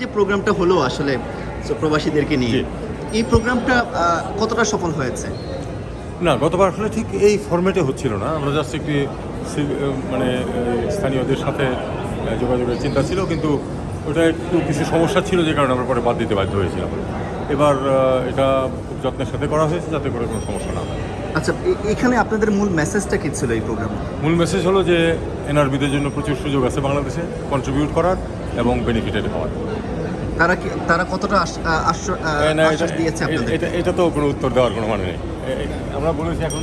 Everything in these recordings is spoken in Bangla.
যে প্রোগ্রামটা হলো আসলে প্রবাসীদেরকে নিয়ে এই প্রোগ্রামটা কতটা সফল হয়েছে? না গতবার আসলে ঠিক এই ফরম্যাটে হচ্ছিল না। আমরা জাস্ট একটি মানে স্থানীয়দের সাথে যোগাযোগের চিন্তা ছিল কিন্তু ওটা একটু কিছু সমস্যা ছিল যে কারণে আমরা পরে বাদ দিতে বাধ্য হয়েছিলাম। এবার এটা খুব যত্নের সাথে করা হয়েছে যাতে করে কোনো সমস্যা না হয়। আচ্ছা এখানে আপনাদের মূল মেসেজটা কি ছিল এই প্রোগ্রামে মূল মেসেজ হলো যে এনআরবিদের জন্য প্রচুর সুযোগ আছে বাংলাদেশে কন্ট্রিবিউট করার এবং বেনিফিটেড হওয়ার। তারা কি তারা কতটা আশ্বাস দিয়েছে আপনাদের এটা এটা তো কোনো উত্তর দেওয়ার কোনো মানে নেই। আমরা বলেছি এখন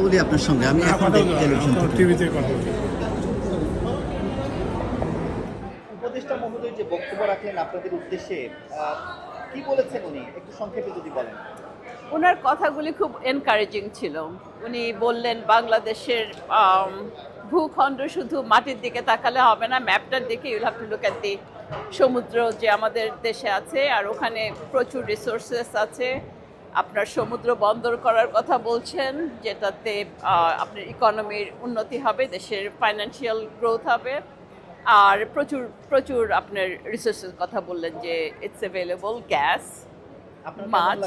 কথা বলি আপনার সঙ্গে। আমি এখন দেখি টেলিভিশন টিভিতে কথা বলি। উপদেষ্টা মহোদয় যে বক্তব্য রাখলেন আপনাদের উদ্দেশ্যে কি বলেছেন উনি? একটু সংক্ষেপে যদি বলেন। ওনার কথাগুলি খুব এনকারেজিং ছিল। উনি বললেন বাংলাদেশের ভূখণ্ড শুধু মাটির দিকে তাকালে হবে না ম্যাপটার দিকে you'll have to look at the সমুদ্র যে আমাদের দেশে আছে আর ওখানে প্রচুর রিসোর্সেস আছে। আপনার সমুদ্র বন্দর করার কথা বলছেন যেটাতে আপনার ইকোনমির উন্নতি হবে দেশের ফাইন্যান্সিয়াল গ্রোথ হবে। আর প্রচুর প্রচুর আপনার রিসোর্সের কথা বললেন যে ইটস অ্যাভেলেবল গ্যাস মাছ।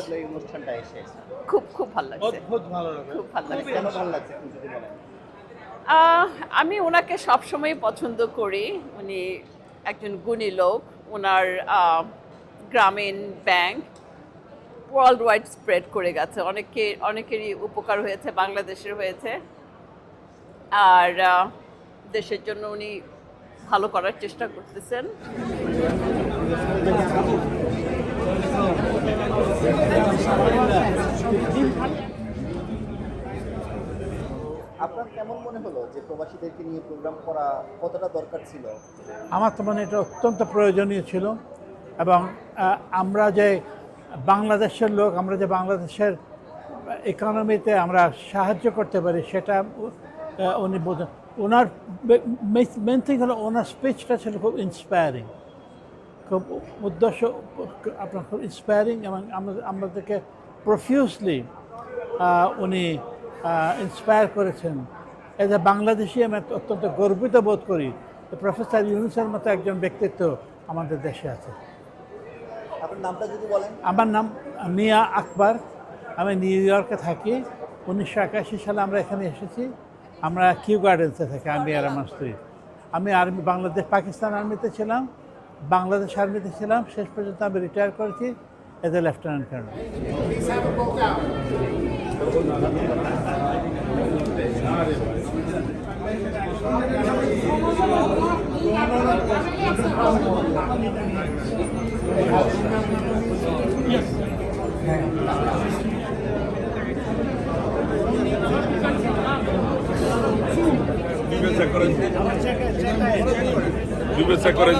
খুব খুব ভালো লাগছে। খুব ভালো লাগছে। আমি ওনাকে সবসময় পছন্দ করি। উনি একজন গুণী লোক। ওনার গ্রামীণ ব্যাংক। ওয়ার্ল্ড ওয়াইড স্প্রেড করে গেছে। অনেকে অনেকেরই উপকার হয়েছে বাংলাদেশের হয়েছে। আর দেশের জন্য উনি ভালো করার চেষ্টা করতেছেন। আপনার কেমন মনে হলো যে প্রবাসীদেরকে নিয়ে প্রোগ্রাম করা কতটা দরকার ছিল? আমার তো মানে এটা অত্যন্ত প্রয়োজনীয় ছিল। এবং আমরা যে বাংলাদেশের লোক, আমরা যে বাংলাদেশের ইকোনমিতে আমরা সাহায্য করতে পারি, সেটা উনি বোঝেন ওনার মেন থিং হলো ওনার স্পিচটা ছিল খুব ইন্সপায়ারিং খুব উদ্দেশ্য, আপনার খুব ইন্সপায়ারিং এবং আমাদেরকে প্রফিউসলি উনি ইন্সপায়ার করেছেন। এজ এ বাংলাদেশি, আমি অত্যন্ত গর্বিত বোধ করি প্রফেসর ইউনুসের মতো একজন ব্যক্তিত্ব আমাদের দেশে আছে। নামটা যদি বলেন। আমার নাম মিয়া আকবর। আমি নিউ ইয়র্কে থাকি। উনিশশো একাশি সালে আমরা এখানে এসেছি। আমরা কিউ গার্ডেন্সে থাকি, আমি আর আমার স্ত্রী। আমি আর্মি, বাংলাদেশ, পাকিস্তান আর্মিতে ছিলাম। বাংলাদেশ আর্মিতে ছিলাম। শেষ পর্যন্ত আমি রিটায়ার করেছি এজ এ লেফটেন্যান্ট কর্নেল। শুভেচ্ছা করেন। শুভেচ্ছা করেন।